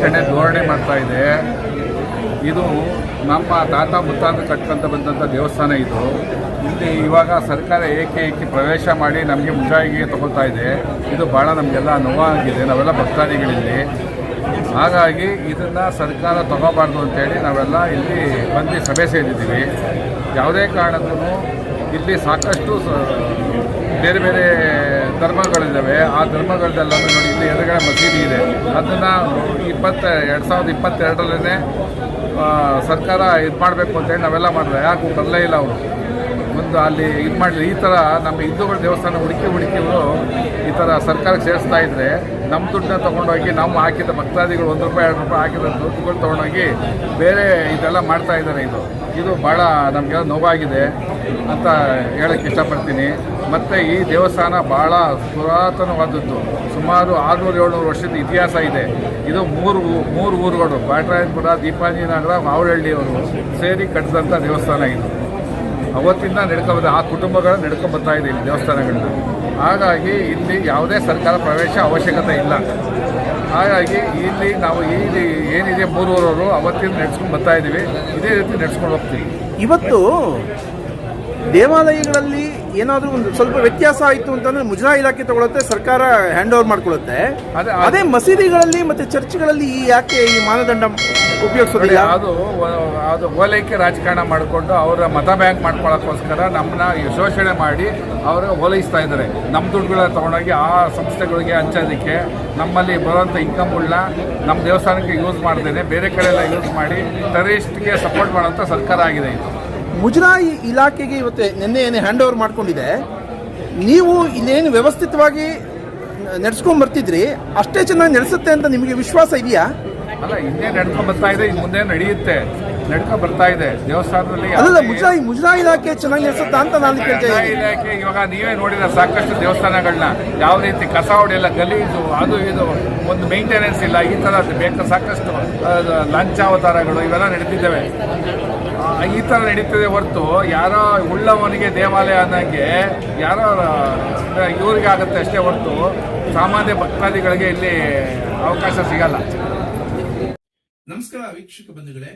ಆಚರಣೆ ಧೋರಣೆ ಮಾಡ್ತಾ ಇದೆ. ಇದು ನಮ್ಮ ತಾತ ಮುತ್ತಾತ ಕಟ್ಕೊಂತ ಬಂದಂಥ ದೇವಸ್ಥಾನ ಇದು. ಇಲ್ಲಿ ಇವಾಗ ಸರ್ಕಾರ ಏಕೆ ಏಕೆ ಪ್ರವೇಶ ಮಾಡಿ ನಮಗೆ ಮುಜಾಯಿಗೆ ತಗೊಳ್ತಾ ಇದೆ. ಇದು ಭಾಳ ನಮಗೆಲ್ಲ ನೋವಾಗಿದೆ ನಾವೆಲ್ಲ ಭಕ್ತಾದಿಗಳಿಲ್ಲಿ. ಹಾಗಾಗಿ ಇದನ್ನು ಸರ್ಕಾರ ತಗೋಬಾರ್ದು ಅಂತೇಳಿ ನಾವೆಲ್ಲ ಇಲ್ಲಿ ಬಂದು ಸಭೆ ಸೇರಿದ್ದೀವಿ. ಯಾವುದೇ ಕಾರಣಕ್ಕೂ ಇಲ್ಲಿ ಸಾಕಷ್ಟು ಬೇರೆ ಬೇರೆ ಧರ್ಮಗಳಿದ್ದಾವೆ. ಆ ಧರ್ಮಗಳದೆಲ್ಲ ನೋಡಿ ಇಲ್ಲಿ ಎದುರುಗಡೆ ಮಸೀದಿ ಇದೆ. ಅದನ್ನು ಇಪ್ಪತ್ತ, ಎರಡು ಸಾವಿರದ ಇಪ್ಪತ್ತೆರಡರಲ್ಲೇ ಸರ್ಕಾರ ಇದು ಮಾಡಬೇಕು ಅಂತೇಳಿ ನಾವೆಲ್ಲ ಮಾಡಿದ್ರೆ ಯಾಕೂ ಬರಲೇ ಇಲ್ಲ ಅವರು. ಒಂದು ಅಲ್ಲಿ ಇದು ಮಾಡಲಿ ಈ ಥರ ನಮ್ಮ ಹಿಂದೂಗಳ ದೇವಸ್ಥಾನ ಹುಡುಕಿ ಹುಡುಕಿ ಇವರು ಈ ಥರ ಸರ್ಕಾರಕ್ಕೆ ಸೇರಿಸ್ತಾ ಇದ್ದರೆ ನಮ್ಮ ದುಡ್ಡನ್ನ ತೊಗೊಂಡೋಗಿ ನಾವು ಹಾಕಿದ ಭಕ್ತಾದಿಗಳು ಒಂದು ರೂಪಾಯಿ, ಎರಡು ರೂಪಾಯಿ ಹಾಕಿದ ದುಡ್ಡುಗಳು ತೊಗೊಂಡೋಗಿ ಬೇರೆ ಇದೆಲ್ಲ ಮಾಡ್ತಾ ಇದ್ದಾರೆ ಇದು. ಇದು ಭಾಳ ನಮಗೆಲ್ಲ ನೋವಾಗಿದೆ ಅಂತ ಹೇಳಕ್ಕೆ ಇಷ್ಟಪಡ್ತೀನಿ. ಮತ್ತು ಈ ದೇವಸ್ಥಾನ ಭಾಳ ಪುರಾತನವಾದದ್ದು. ಸುಮಾರು ಆರುನೂರು ಏಳ್ನೂರು ವರ್ಷದ ಇತಿಹಾಸ ಇದೆ. ಇದು ಮೂರು ಮೂರು ಊರುಗಳು. ಬ್ಯಾಟರಾಯನಪುರ ದೀಪಾಂಜಿ ನಗರ ಮಾವಳಹಳ್ಳಿಯವರು ಸೇರಿ ಕಟ್ಟಿದಂಥ ದೇವಸ್ಥಾನ ಇದು. ಅವತ್ತಿಂದ ನಡ್ಕೊಂಬ ಆ ಕುಟುಂಬಗಳ ನಡ್ಕೊಂಡ್ ಬರ್ತಾ ಇದೆ ಇಲ್ಲಿ ದೇವಸ್ಥಾನಗಳನ್ನ ಹಾಗಾಗಿ ಇಲ್ಲಿ ಯಾವುದೇ ಸರ್ಕಾರ ಪ್ರವೇಶ ಅವಶ್ಯಕತೆ ಇಲ್ಲ. ಹಾಗಾಗಿ ಇಲ್ಲಿ ನಾವು ಇಲ್ಲಿ ಏನಿದೆ ಮೂರು ಊರವರು ಅವತ್ತಿಂದ ನಡೆಸ್ಕೊಂಡು ಬರ್ತಾ ಇದ್ದೀವಿ ಇದೇ ರೀತಿ ನಡೆಸ್ಕೊಂಡು ಹೋಗ್ತೀವಿ. ಇವತ್ತು ದೇವಾಲಯಗಳಲ್ಲಿ ಏನಾದರೂ ಒಂದು ಸ್ವಲ್ಪ ವ್ಯತ್ಯಾಸ ಆಯಿತು ಅಂತಂದ್ರೆ ಮುಜರಾ ಇಲಾಖೆ ತಗೊಳುತ್ತೆ ಸರ್ಕಾರ ಹ್ಯಾಂಡ್ ಓವರ್ ಮಾಡ್ಕೊಳ್ಳುತ್ತೆ ಅದೇ- ಅದೇ ಮಸೀದಿಗಳಲ್ಲಿ ಮತ್ತೆ ಚರ್ಚ್ಗಳಲ್ಲಿ ಈ ಯಾಕೆ ಈ ಮಾನದಂಡ ಉಪಯೋಗಿಸೋದಿಲ್ಲ? ಅದು ಅದು ಓಲೈಕೆ ರಾಜಕಾರಣ ಮಾಡಿಕೊಂಡು ಅವರ ಮತ ಬ್ಯಾಂಕ್ ಮಾಡ್ಕೊಳ್ಳೋಕ್ಕೋಸ್ಕರ ನಮ್ಮನ್ನ ಶೋಷಣೆ ಮಾಡಿ ಅವರು ಓಲೈಸ್ತಾ ಇದ್ದಾರೆ. ನಮ್ಮ ದುಡ್ಡುಗಳ ತಗೊಂಡೋಗಿ ಆ ಸಂಸ್ಥೆಗಳಿಗೆ ಹಂಚೋದಕ್ಕೆ ನಮ್ಮಲ್ಲಿ ಬರುವಂಥ ಇನ್ಕಮ್ಗಳನ್ನ ನಮ್ಮ ದೇವಸ್ಥಾನಕ್ಕೆ ಯೂಸ್ ಮಾಡ್ದೇನೆ ಬೇರೆ ಕಡೆ ಎಲ್ಲ ಯೂಸ್ ಮಾಡಿ ಟೆರರಿಸ್ಟ್ಗೆ ಸಪೋರ್ಟ್ ಮಾಡೋಂಥ ಸರ್ಕಾರ ಆಗಿದೆ ಇದು. ಮುಜರಾಯಿ ಇಲಾಖೆಗೆ ಇವತ್ತು ನಿನ್ನೆ ಏನೇ ಹ್ಯಾಂಡ್ ಓವರ್ ಮಾಡ್ಕೊಂಡಿದೆ ನೀವು ಇಲ್ಲೇನು ವ್ಯವಸ್ಥಿತವಾಗಿ ನಡೆಸ್ಕೊಂಡ್ ಬರ್ತಿದ್ರಿ ಅಷ್ಟೇ ಚೆನ್ನಾಗಿ ನಡೆಸುತ್ತೆ ಅಂತ ನಿಮಗೆ ವಿಶ್ವಾಸ ಇದೆಯಾ? ಅಲ್ಲ ಹಿಂದೆ ನಡ್ಕೊಂಡು ಬರ್ತಾ ಇದೆ ಇನ್ನು ಮುಂದೆ ನಡೆಯುತ್ತೆ ನಡ್ಕೊ ಬರ್ತಾ ಇದೆ ದೇವಸ್ಥಾನದಲ್ಲಿ ಅಲ್ಲ ಮುಜರಾಯಿ ಮುಜರಾಯಿ ಇಲಾಖೆ ಚೆನ್ನಾಗಿ ನಡೆಸುತ್ತಾ ಅಂತ ನಾನು ಕೇಳ್ತಾ ಇದ್ದೀನಿ. ಇಲಾಖೆ ಇವಾಗ ನೀವೇ ನೋಡಿದ ಸಾಕಷ್ಟು ದೇವಸ್ಥಾನಗಳನ್ನ ಯಾವ ರೀತಿ ಕಸ ಹೊಡೆಯಲ್ಲ ಗಲೀಜು ಅದು ಇದು ಒಂದು ಮೇಂಟೆನೆನ್ಸ್ ಇಲ್ಲ ಈ ಥರ ಬೇಕಾದ ಸಾಕಷ್ಟು ಲಂಚಾವತಾರಗಳು ಇವೆಲ್ಲ ನಡೀತಿದ್ದಾವೆ ಈ ಥರ ನಡೀತದೆ ಹೊರತು ಯಾರೋ ಉಳ್ಳವನಿಗೆ ದೇವಾಲಯ ಅನ್ನಂಗೆ ಯಾರೋ ಇವರಿಗೆ ಆಗುತ್ತೆ ಅಷ್ಟೇ ಹೊರತು ಸಾಮಾನ್ಯ ಭಕ್ತಾದಿಗಳಿಗೆ ಇಲ್ಲಿ ಅವಕಾಶ ಸಿಗಲ್ಲ. ನಮಸ್ಕಾರ ವೀಕ್ಷಕ ಬಂಧುಗಳೇ.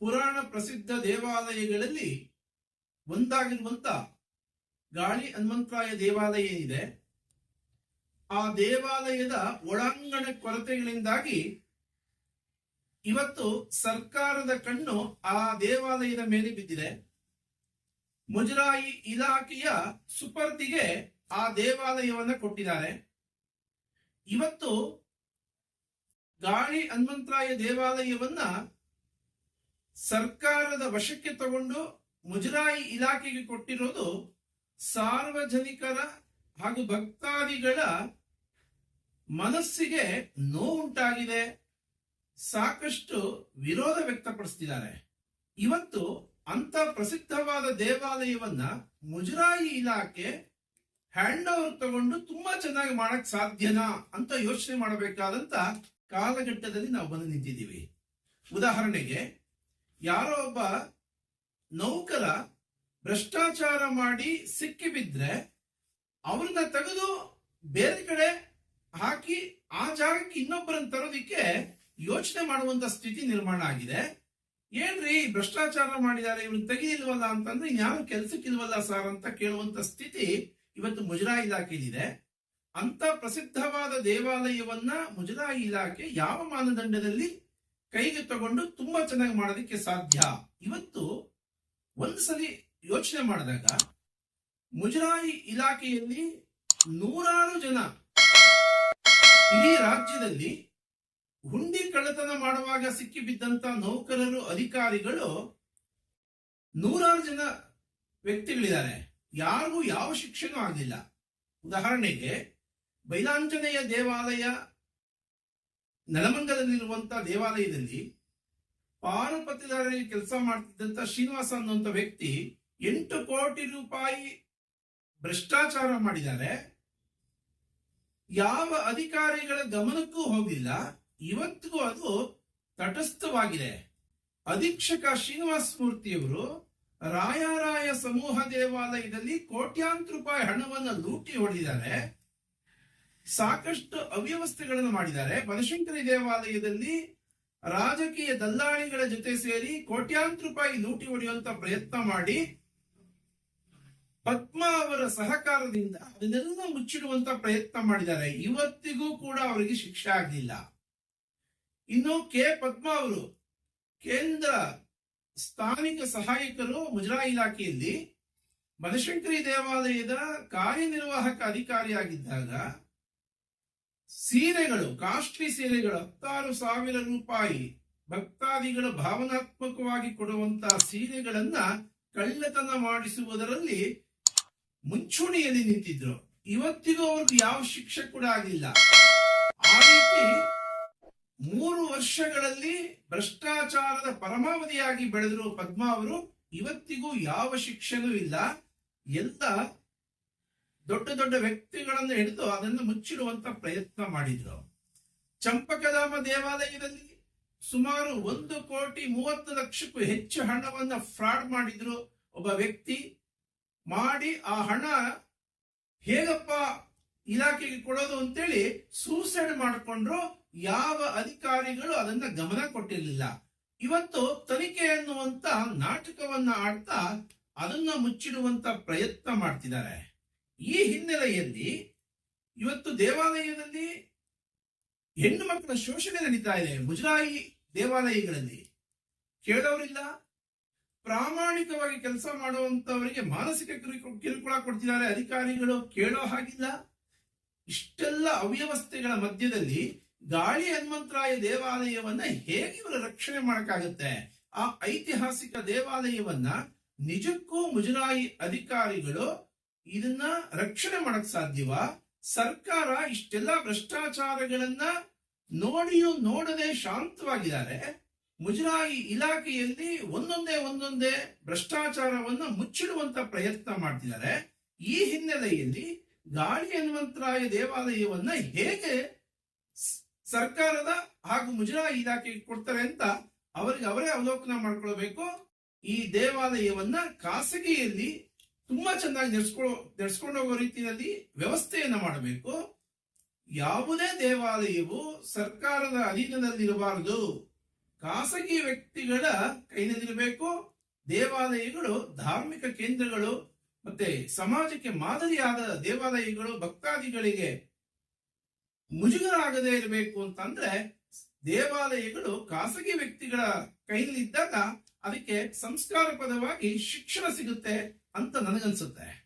ಪುರಾಣ ಪ್ರಸಿದ್ಧ ದೇವಾಲಯಗಳಲ್ಲಿ ಒಂದಾಗಿರುವಂತ ಗಾಳಿ ಹನುಮಂತರಾಯ ದೇವಾಲಯ ಏನಿದೆ? ಆ ದೇವಾಲಯದ ಒಳಾಂಗಣ ಕೊರತೆಗಳಿಂದಾಗಿ ಇವತ್ತು ಸರ್ಕಾರದ ಕಣ್ಣು ಆ ದೇವಾಲಯದ ಮೇಲೆ ಬಿದ್ದಿದೆ. ಮುಜರಾಯಿ ಇಲಾಖೆಯ ಸುಪರ್ದಿಗೆ ಆ ದೇವಾಲಯವನ್ನ ಕೊಟ್ಟಿದ್ದಾರೆ. ಇವತ್ತು ಗಾಳಿ ಹನುಮಂತರಾಯ ದೇವಾಲಯವನ್ನ ಸರ್ಕಾರದ ವಶಕ್ಕೆ ತಗೊಂಡು ಮುಜರಾಯಿ ಇಲಾಖೆಗೆ ಕೊಟ್ಟಿರೋದು ಸಾರ್ವಜನಿಕರ ಹಾಗೂ ಭಕ್ತಾದಿಗಳ ಮನಸ್ಸಿಗೆ ನೋವುಂಟಾಗಿದೆ. ಸಾಕಷ್ಟು ವಿರೋಧ ವ್ಯಕ್ತಪಡಿಸ್ತಿದ್ದಾರೆ. ಇವತ್ತು ಅಂತ ಪ್ರಸಿದ್ಧವಾದ ದೇವಾಲಯವನ್ನ ಮುಜರಾಯಿ ಇಲಾಖೆ ಹ್ಯಾಂಡ್ ಓವರ್ ತಗೊಂಡು ತುಂಬಾ ಚೆನ್ನಾಗಿ ಮಾಡಕ್ ಸಾಧ್ಯನಾ ಅಂತ ಯೋಚನೆ ಮಾಡಬೇಕಾದಂತ ಕಾಲಘಟ್ಟದಲ್ಲಿ ನಾವು ಬಂದು ನಿಂತಿದ್ದೀವಿ. ಉದಾಹರಣೆಗೆ, ಯಾರೋ ಒಬ್ಬ ನೌಕರ ಭ್ರಷ್ಟಾಚಾರ ಮಾಡಿ ಸಿಕ್ಕಿ ಬಿದ್ರೆ ಅವ್ರನ್ನ ತೆಗೆದು ಬೇರೆ ಕಡೆ ಹಾಕಿ ಆ ಜಾಗಕ್ಕೆ ಇನ್ನೊಬ್ಬರನ್ನು ತರೋದಿಕ್ಕೆ ಯೋಚನೆ ಮಾಡುವಂತ ಸ್ಥಿತಿ ನಿರ್ಮಾಣ ಆಗಿದೆ. ಏನ್ರಿ ಭ್ರಷ್ಟಾಚಾರ ಮಾಡಿದ್ದಾರೆ ಇವನು ತೆಗೆಯಿಲ್ವಲ್ಲ ಅಂತಂದ್ರೆ ಇನ್ಯಾರು ಕೆಲ್ಸಕ್ಕಿಲ್ವಲ್ಲ ಸರ್ ಅಂತ ಕೇಳುವಂತ ಸ್ಥಿತಿ ಇವತ್ತು ಮುಜರಾಯಿ ಇಲಾಖೆಯಲ್ಲಿದೆ ಅಂತ ಪ್ರಸಿದ್ಧವಾದ ದೇವಾಲಯವನ್ನ ಮುಜರಾಯಿ ಇಲಾಖೆ ಯಾವ ಮಾನದಂಡದಲ್ಲಿ ಕೈಗೆ ತಗೊಂಡು ತುಂಬಾ ಚೆನ್ನಾಗಿ ಮಾಡೋದಕ್ಕೆ ಸಾಧ್ಯ? ಇವತ್ತು ಒಂದ್ಸಲಿ ಯೋಚನೆ ಮಾಡಿದಾಗ ಮುಜರಾಯಿ ಇಲಾಖೆಯಲ್ಲಿ ನೂರಾರು ಜನ ಇಡೀ ರಾಜ್ಯದಲ್ಲಿ ಹುಂಡಿ ಕಳ್ಳತನ ಮಾಡುವಾಗ ಸಿಕ್ಕಿ ಬಿದ್ದಂತ ನೌಕರರು, ಅಧಿಕಾರಿಗಳು ನೂರಾರು ಜನ ವ್ಯಕ್ತಿಗಳಿದ್ದಾರೆ. ಯಾರಿಗೂ ಯಾವ ಶಿಕ್ಷೆನೂ ಆಗಲಿಲ್ಲ. ಉದಾಹರಣೆಗೆ, ಬೈಲಾಂಜನೇಯ ದೇವಾಲಯ ನೆಲಮಂಗಲದಲ್ಲಿರುವಂತಹ ದೇವಾಲಯದಲ್ಲಿ ಪಾರುಪತಿದಾರರಲ್ಲಿ ಕೆಲಸ ಮಾಡ್ತಿದ್ದಂತ ಶ್ರೀನಿವಾಸ ಅನ್ನುವಂಥ ವ್ಯಕ್ತಿ ಎಂಟು ಕೋಟಿ ರೂಪಾಯಿ ಭ್ರಷ್ಟಾಚಾರ ಮಾಡಿದ್ದಾರೆ. ಯಾವ ಅಧಿಕಾರಿಗಳ ಗಮನಕ್ಕೂ ಹೋಗಿಲ್ಲ. ಇವತ್ತಿಗೂ ಅದು ತಟಸ್ಥವಾಗಿದೆ. ಅಧೀಕ್ಷಕ ಶ್ರೀನಿವಾಸ ಮೂರ್ತಿಯವರು ರಾಯರಾಯ ಸಮೂಹ ದೇವಾಲಯದಲ್ಲಿ ಕೋಟ್ಯಾಂತರ ರೂಪಾಯಿ ಹಣವನ್ನು ಲೂಟಿ ಹೊಡೆದಿದ್ದಾರೆ. ಸಾಕಷ್ಟು ಅವ್ಯವಸ್ಥೆಗಳನ್ನು ಮಾಡಿದ್ದಾರೆ. ಬನಶಂಕರಿ ದೇವಾಲಯದಲ್ಲಿ ರಾಜಕೀಯ ದಲ್ಲಾಳಿಗಳ ಜೊತೆ ಸೇರಿ ಕೋಟ್ಯಾಂತರ ರೂಪಾಯಿ ಲೂಟಿ ಹೊಡೆಯುವಂತ ಪ್ರಯತ್ನ ಮಾಡಿ ಪದ್ಮ ಅವರ ಸಹಕಾರದಿಂದ ಅದನ್ನೆಲ್ಲ ಮುಚ್ಚಿಡುವಂತ ಪ್ರಯತ್ನ ಮಾಡಿದ್ದಾರೆ. ಇವತ್ತಿಗೂ ಕೂಡ ಅವರಿಗೆ ಶಿಕ್ಷೆ ಆಗಲಿಲ್ಲ. ಇನ್ನು ಕೆ ಪದ್ಮ ಅವರು, ಕೇಂದ್ರ ಸ್ಥಾನಿಕ ಸಹಾಯಕರು ಮುಜರಾಯಿ ಇಲಾಖೆಯಲ್ಲಿ ಬನಶಂಕರಿ ದೇವಾಲಯದ ಕಾರ್ಯನಿರ್ವಾಹಕ ಅಧಿಕಾರಿಯಾಗಿದ್ದಾಗ ಸೀರೆಗಳು, ಕಾಸ್ಟ್ಲಿ ಸೀರೆಗಳು ಹತ್ತಾರು ಸಾವಿರ ರೂಪಾಯಿ ಭಕ್ತಾದಿಗಳು ಭಾವನಾತ್ಮಕವಾಗಿ ಕೊಡುವಂತಹ ಸೀರೆಗಳನ್ನ ಕಳ್ಳತನ ಮಾಡಿಸುವುದರಲ್ಲಿ ಮುಂಚೂಣಿಯಲ್ಲಿ ನಿಂತಿದ್ರು. ಇವತ್ತಿಗೂ ಅವ್ರಿಗೆ ಯಾವ ಶಿಕ್ಷೆ ಕೂಡ ಆಗಿಲ್ಲ. ಆ ರೀತಿ ಮೂರು ವರ್ಷಗಳಲ್ಲಿ ಭ್ರಷ್ಟಾಚಾರದ ಪರಮಾವಧಿಯಾಗಿ ಬೆಳೆದಿರುವ ಪದ್ಮ ಅವರು ಇವತ್ತಿಗೂ ಯಾವ ಶಿಕ್ಷೆನೂ ಇಲ್ಲ. ಎಲ್ಲ ದೊಡ್ಡ ದೊಡ್ಡ ವ್ಯಕ್ತಿಗಳನ್ನು ಹಿಡಿದು ಅದನ್ನು ಮುಚ್ಚಿಡುವಂತ ಪ್ರಯತ್ನ ಮಾಡಿದ್ರು ಚಂಪಕಧಾಮ ದೇವಾಲಯದಲ್ಲಿ ಸುಮಾರು ಒಂದು ಕೋಟಿ ಮೂವತ್ತು ಲಕ್ಷಕ್ಕೂ ಹೆಚ್ಚು ಹಣವನ್ನು ಫ್ರಾಡ್ ಮಾಡಿದ್ರು ಒಬ್ಬ ವ್ಯಕ್ತಿ. ಮಾಡಿ ಆ ಹಣ ಹೇಗಪ್ಪ ಇಲಾಖೆಗೆ ಕೊಡೋದು ಅಂತೇಳಿ ಸೂಸೈಡ್ ಮಾಡಿಕೊಂಡ್ರು. ಯಾವ ಅಧಿಕಾರಿಗಳು ಅದನ್ನ ಗಮನ ಕೊಟ್ಟಿರಲಿಲ್ಲ. ಇವತ್ತು ತನಿಖೆ ಅನ್ನುವಂತ ನಾಟಕವನ್ನ ಆಡ್ತಾ ಅದನ್ನ ಮುಚ್ಚಿಡುವಂತ ಪ್ರಯತ್ನ ಮಾಡ್ತಿದ್ದಾರೆ. ಈ ಹಿನ್ನೆಲೆಯಲ್ಲಿ ಇವತ್ತು ದೇವಾಲಯದಲ್ಲಿ ಹೆಣ್ಣು ಮಕ್ಕಳ ಶೋಷಣೆ ನಡೀತಾ ಇದೆ ಮುಜರಾಯಿ ದೇವಾಲಯಗಳಲ್ಲಿ. ಕೇಳೋರಿಲ್ಲ. ಪ್ರಾಮಾಣಿಕವಾಗಿ ಕೆಲಸ ಮಾಡುವಂತವರಿಗೆ ಮಾನಸಿಕ ಕಿರುಕು- ಕಿರುಕುಳ ಕೊಡ್ತಿದ್ದಾರೆ ಅಧಿಕಾರಿಗಳು. ಕೇಳೋ ಹಾಗಿಲ್ಲ. ಇಷ್ಟೆಲ್ಲ ಅವ್ಯವಸ್ಥೆಗಳ ಮಧ್ಯದಲ್ಲಿ ಗಾಳಿ ಹನುಮಂತರಾಯ ದೇವಾಲಯವನ್ನ ಹೇಗೆ ಇವರು ರಕ್ಷಣೆ ಮಾಡಕ್ಕಾಗುತ್ತೆ? ಆ ಐತಿಹಾಸಿಕ ದೇವಾಲಯವನ್ನ ನಿಜಕ್ಕೂ ಮುಜರಾಯಿ ಅಧಿಕಾರಿಗಳು ಇದನ್ನ ರಕ್ಷಣೆ ಮಾಡಕ್ ಸಾಧ್ಯವಾ? ಸರ್ಕಾರ ಇಷ್ಟೆಲ್ಲ ಭ್ರಷ್ಟಾಚಾರಗಳನ್ನ ನೋಡಿಯೂ ನೋಡದೆ ಶಾಂತವಾಗಿದ್ದಾರೆ. ಮುಜರಾಯಿ ಇಲಾಖೆಯಲ್ಲಿ ಒಂದೊಂದೇ ಒಂದೊಂದೇ ಭ್ರಷ್ಟಾಚಾರವನ್ನ ಮುಚ್ಚಿಡುವಂತ ಪ್ರಯತ್ನ ಮಾಡ್ತಿದ್ದಾರೆ. ಈ ಹಿನ್ನೆಲೆಯಲ್ಲಿ ಗಾಳಿ ಹನುಮಂತರಾಯ ದೇವಾಲಯವನ್ನ ಹೇಗೆ ಸರ್ಕಾರದ ಹಾಗೂ ಮುಜರಾ ಇಲಾಖೆಗೆ ಕೊಡ್ತಾರೆ ಅಂತ ಅವರಿಗೆ ಅವರೇ ಅವಲೋಕನ ಮಾಡ್ಕೊಳ್ಬೇಕು. ಈ ದೇವಾಲಯವನ್ನ ಖಾಸಗಿಯಲ್ಲಿ ತುಂಬಾ ಚೆನ್ನಾಗಿ ನಡೆಸ್ಕೊ, ನಡೆಸ್ಕೊಂಡು ಹೋಗೋ ರೀತಿಯಲ್ಲಿ ವ್ಯವಸ್ಥೆಯನ್ನ ಮಾಡಬೇಕು. ಯಾವುದೇ ದೇವಾಲಯವು ಸರ್ಕಾರದ ಅಧೀನದಲ್ಲಿರಬಾರದು. ಖಾಸಗಿ ವ್ಯಕ್ತಿಗಳ ಕೈನಲ್ಲಿರಬೇಕು ದೇವಾಲಯಗಳು ಧಾರ್ಮಿಕ ಕೇಂದ್ರಗಳು ಮತ್ತೆ ಸಮಾಜಕ್ಕೆ ಮಾದರಿಯಾದ ದೇವಾಲಯಗಳು ಭಕ್ತಾದಿಗಳಿಗೆ ಮುಜುಗರ ಆಗದೇ ಇರಬೇಕು ಅಂತಂದ್ರೆ ದೇವಾಲಯಗಳು ಖಾಸಗಿ ವ್ಯಕ್ತಿಗಳ ಕೈಯಲ್ಲಿದ್ದಾಗ ಅದಕ್ಕೆ ಸಂಸ್ಕಾರ ಪದವಾಗಿ ಶಿಕ್ಷಣ ಸಿಗುತ್ತೆ ಅಂತ ನನಗನ್ಸುತ್ತೆ.